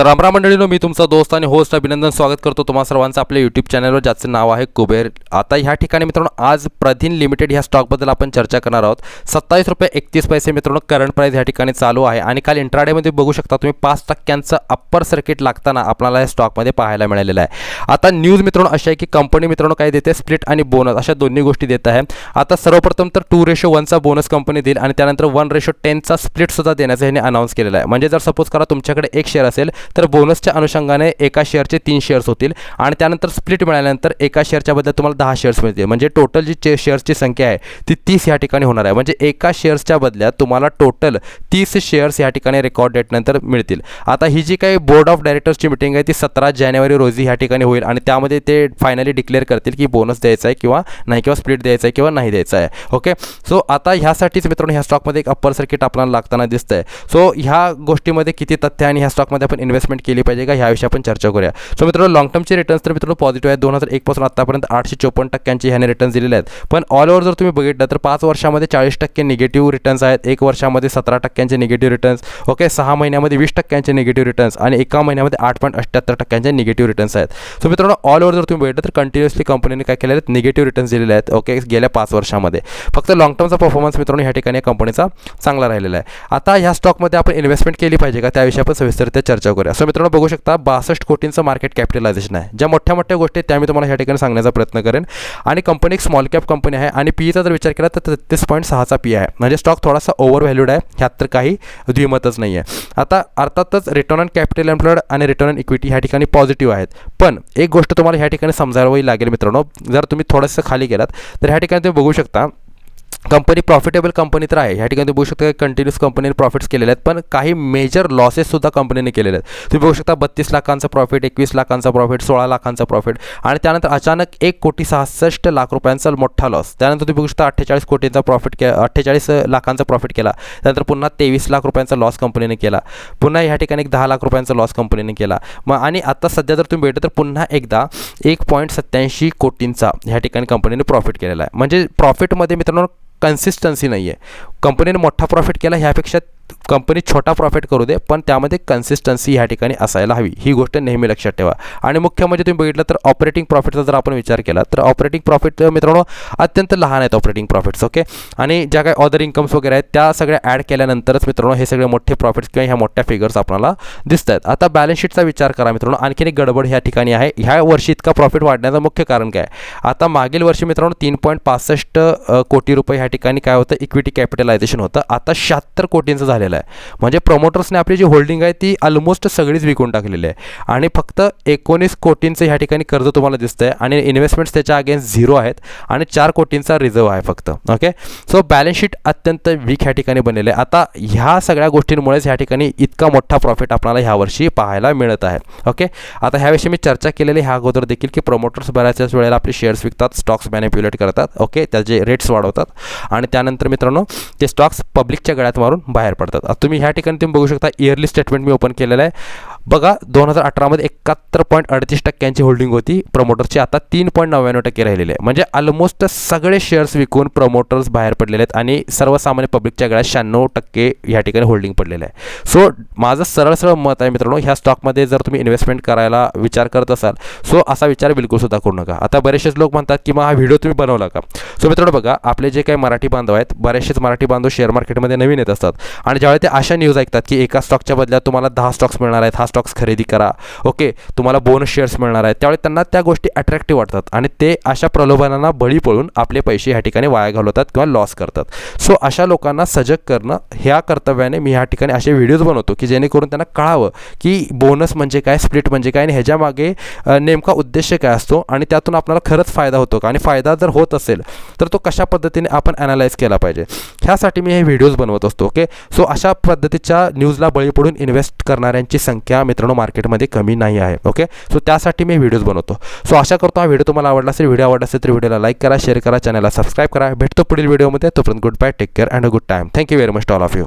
तर रामराम मंडळीनो मी तुमचा दोस्त आणि होस्ट अभिनंदन स्वागत करतो तुम्हा सर्वांचं आपल्या यूट्यूब चॅनलवर ज्याचं नाव आहे कुबेर. आता ह्या ठिकाणी मित्रांनो आज प्रधीन लिमिटेड ह्या स्टॉकबद्दल आपण चर्चा करणार आहोत. सत्तावीस रुपये एकतीस पैसे मित्रांनो करंट प्राईस ह्या ठिकाणी चालू आहे. आणि काल इंट्राडेमध्ये बघू शकता तुम्ही पाच टक्क्यांचं अप्पर सर्किट लागताना आपल्याला या स्टॉकमध्ये पाहायला मिळालेलं आहे. आता न्यूज मित्रांनो अशी आहे की कंपनी मित्रांनो काय देते? स्प्लिट आणि बोनस अशा दोन्ही गोष्टी देत आहे. आता सर्वप्रथम तर टू रेशो वनचा बोनस कंपनी देईल आणि त्यानंतर वन रेशो टेनचा स्प्लिटसुद्धा देण्याचं ह्याने अनाऊन्स केलेलं आहे. म्हणजे जर सपोज करा तुमच्याकडे एक शेअर असेल तर बोनसच्या अनुषंगाने एका शेअरचे तीन शेअर्स होतील. आणि त्यानंतर स्प्लिट मिळाल्यानंतर एका शेअरच्या बदल्यात तुम्हाला दहा शेअर्स मिळतील. म्हणजे टोटल जी चे शेअर्सची संख्या आहे ती तीस या ठिकाणी होणार आहे. म्हणजे एका शेअर्सच्या बदल्यात तुम्हाला टोटल तीस शेअर्स या ठिकाणी रेकॉर्ड डेटनंतर मिळतील. आता ही जी काही बोर्ड ऑफ डायरेक्टर्सची मिटिंग आहे ती सतरा जानेवारी रोजी ह्या ठिकाणी होईल. आणि त्यामध्ये ते फायनली डिक्लेअर करतील की बोनस द्यायचा आहे किंवा नाही किंवा स्प्लिट द्यायचा आहे किंवा नाही द्यायचा आहे. ओके सो आता ह्यासाठीच मित्रांनो ह्या स्टॉकमध्ये एक अप्पर सर्किट आपल्याला लागताना दिसतं आहे सो ह्या गोष्टीमध्ये किती तथ्य आहे आणि ह्या स्टॉकमध्ये आपण इन्व्हेस्ट इन्व्हेस्टमेंट केली पाहिजे का? ह्याविषयी आपण चर्चा करूया. सो मित्रांनो लॉंग टर्मचे रिटर्न्स तर मित्रांनो पॉझिटिव्ह आहेत. दोन हजार एकपासून आतापर्यंत आठशे चोपन्न टक्क्यांचे ह्याने रिटर्न्स दिलेले आहेत. पण ऑल ओव्हर जर तुम्ही बघितलं तर पाच वर्षामध्ये चाळीस टक्के निगेटिव्ह रिटर्न्स आहेत. एक वर्षामध्ये सतरा टक्क्यांचे निगेटिव्ह रिटर्न्स ओके सहा महिन्यामध्ये वीस टक्क्यांचे निगेटिव्ह रिटर्न्स आणि एका महिन्यामध्ये आठ पॉईंट अठ्ठ्याहत्तर टक्क्यांचे निगेटिव्ह रिटर्न्स आहेत. सो मित्रांनो ऑल ओव्हर जर तुम्ही बघितलं तर कंटिन्युअसली कंपनीने काय केलेले आहेत? निगेटिव्ह रिटर्न्स दिलेले आहेत. ओके गेल्या पाच वर्षामध्ये. फक्त लॉंग टर्मचा परफॉर्मन्स मित्रांनो ह्या ठिकाणी कंपनीचा चांगला राहिलेला आहे. आता ह्या स्टॉकमध्ये आपण इन्व्हेस्टमेंट केली पाहिजे का? त्याविषयी आपण सविस्तरते चर्चा करूया. सो मित्रांनो बघू शकता बासष्ट कोटींचं मार्केट कॅपिटलायझेशन आहे. ज्या मोठ्या मोठ्या गोष्टी आहेत त्या मी तुम्हाला ह्या ठिकाणी सांगण्याचा प्रयत्न करेन. आणि कंपनी एक स्मॉल कॅप कंपनी आहे आणि पीचा जर विचार केला तर तेहतीस पॉईंट सहाचा पी आहे. म्हणजे स्टॉक थोडासा ओव्हर व्हॅल्यूड आहे. ह्यात तर काही द्विमतच नाही आहे. आता अर्थातच रिटर्न ऑन कॅपिटल एम्प्लॉयड आणि रिटर्न ऑन इक्विटी ह्या ठिकाणी पॉझिटिव्ह आहेत. पण एक गोष्ट तुम्हाला ह्या ठिकाणी समजावावी लागेल मित्रांनो. जर तुम्ही थोडंसं खाली गेलात तर ह्या ठिकाणी तुम्ही बघू शकता कंपनी प्रॉफिटेबल कंपनी तर आहे. ह्या ठिकाणी तुम्ही बघू शकता कंटिन्यूस कंपनीने प्रॉफिट्स केलेले आहेत पण काही मेजर लॉसेससुद्धा कंपनीने केलेले आहेत. तुम्ही बघू शकता बत्तीस लाखांचा प्रॉफिट एकवीस लाखांचा प्रॉफिट सोळा लाखांचा प्रॉफिट आणि त्यानंतर अचानक एक कोटी सहासष्ट लाख रुपयांचा मोठा लॉस त्यानंतर तुम्ही बघू शकता अठ्ठेचाळीस कोटींचा प्रॉफिट के अठ्ठेचाळीस लाखांचा प्रॉफिट केला. त्यानंतर पुन्हा तेवीस लाख रुपयांचा लॉस कंपनीने केला. पुन्हा ह्या ठिकाणी एक दहा लाख रुपयांचा लॉस कंपनीने केला. मग आणि आता सध्या जर तुम्ही भेटलं तर पुन्हा एकदा एक पॉईंट सत्याऐंशी कोटींचा ह्या ठिकाणी कंपनीने प्रॉफिट केलेला आहे. म्हणजे प्रॉफिटमध्ये मित्रांनो कन्सिस्टन्सी नाही आहे कंपनीने मोठा प्रॉफिट केला ह्यापेक्षा कंपनी छोटा प्रॉफिट करू दे पण त्यामध्ये कन्सिस्टन्सी ह्या ठिकाणी असायला हवी. ही गोष्ट नेहमी लक्षात ठेवा. आणि मुख्य म्हणजे तुम्ही बघितलं तर ऑपरेटिंग प्रॉफिटचा जर आपण विचार केला तर ऑपरेटिंग प्रॉफिट मित्रांनो अत्यंत लहान आहेत ऑपरेटिंग प्रॉफिट्स ओके आणि ज्या काही ऑदर इन्कम्स वगैरे आहेत त्या सगळ्या ॲड केल्यानंतरच मित्रांनो हे सगळे मोठे प्रॉफिट्स किंवा ह्या मोठ्या फिगर्स आपल्याला दिसत आहेत आता बॅलन्स शीटचा विचार करा मित्रांनो. आणखीन एक गडबड ह्या ठिकाणी आहे. ह्या वर्षी इतका प्रॉफिट वाढण्याचं मुख्य कारण काय? आता मागील वर्षी मित्रांनो तीन पॉईंट पासष्ट कोटी रुपये ह्या ठिकाणी काय होतं? इक्विटी कॅपिटलायझेशन होतं. आता शहात्तर कोटींचं झालेलं आहे. म्हणजे प्रमोटर्सने आपली जी होल्डिंग आहे ती ऑलमोस्ट सगळीच विकून टाकलेली आहे. आणि फक्त एकोणीस कोटींचं ह्या ठिकाणी कर्ज तुम्हाला दिसतं आहे आणि इन्व्हेस्टमेंट्स त्याच्या अगेन्स्ट झिरो आहेत आणि चार कोटींचा रिझर्व आहे फक्त. ओके सो बॅलन्स शीट अत्यंत वीक ह्या ठिकाणी बनलेलं आहे. आता ह्या सगळ्या गोष्टींमुळेच ह्या ठिकाणी इतका मोठा प्रॉफिट आपल्याला ह्यावर्षी पाहायला मिळत आहे. ओके आता ह्याविषयी मी चर्चा केलेली ह्या अगोदर देखील की प्रमोटर्स बऱ्याचशाच वेळेला आपले शेअर्स विकतात स्टॉक्स मॅन्युप्युलेट करतात. ओके त्याचे रेट्स वाढवतात. आणि त्यानंतर मित्रांनो ते स्टॉक्स पब्लिकच्या गळ्यात मारून बाहेर पडतात. तुम्ही ह्या ठिकाणी तुम्ही बघू शकता इयरली स्टेटमेंट मी ओपन केलेलं आहे. बघा दोन हजार अठरामध्ये एकाहत्तर पॉईंट अडतीस टक्क्यांची होल्डिंग होती. प्रमोटर्सची आता तीन पॉईंट नव्याण्णव टक्के राहिलेले आहे म्हणजे ऑलमोस्ट सगळे शेअर्स विकून प्रमोटर्स बाहेर पडलेले आहेत आणि सर्वसामान्य पब्लिकच्या गळ्यात शहाण्णव टक्के या ठिकाणी होल्डिंग पडलेलं आहे. सो माझं सरळ सरळ मत आहे मित्रांनो ह्या स्टॉकमध्ये जर तुम्ही इन्व्हेस्टमेंट करायला विचार करत असाल सो असा विचार बिलकुलसुद्धा करू नका. आता बरेचसेच लोक म्हणतात की मग हा व्हिडिओ तुम्ही बनवला का? सो मित्रांनो बघा आपले जे काही मराठी बांधव आहेत बरेचसेच मराठी बांधव शेअर मार्केटमध्ये नवीन येत असतात. आणि ज्यावेळी ते अशा न्यूज ऐकतात की एका स्टॉकच्या बदल्यात तुम्हाला दहा स्टॉक्स मिळणार आहेत हा स्टॉक्स खरेदी करा. ओके तुम्हाला बोनस शेअर्स मिळणार आहेत. त्यावेळी त्यांना त्या गोष्टी अट्रॅक्टिव्ह वाटतात आणि ते अशा प्रलोभनांना बळी पडून आपले पैसे ह्या ठिकाणी वाया घालवतात किंवा लॉस करतात. सो अशा लोकांना सजग करणं ह्या कर्तव्याने मी ह्या ठिकाणी असे व्हिडिओज बनवतो की जेणेकरून त्यांना कळावं की बोनस म्हणजे काय स्प्लिट म्हणजे काय आणि ह्याच्यामागे नेमका उद्देश काय असतो आणि त्यातून आपल्याला खरंच फायदा होतो का? आणि फायदा जर होत असेल तर तो कशा पद्धतीने आपण ॲनालाइज केला पाहिजे? ह्यासाठी मी हे व्हिडिओज बनवत असतो. ओके सो अशा पद्धतीच्या न्यूजला बळी पडून इन्व्हेस्ट करणाऱ्यांची संख्या मित्रांनो मार्केटमध्ये कमी नाही आहे ओके सो त्यासाठी मी व्हिडिओज बनवतो. सो आशा करतो हा व्हिडिओ तुम्हाला आवडला असेल व्हिडिओ आवडला असेल तर व्हिडिओला लाईक करा शेअर करा चॅनलला सबस्क्राईब करा. भेटतो पुढील व्हिडिओमध्ये तोपर्यंत good bye take care and a good time thank you very much all of you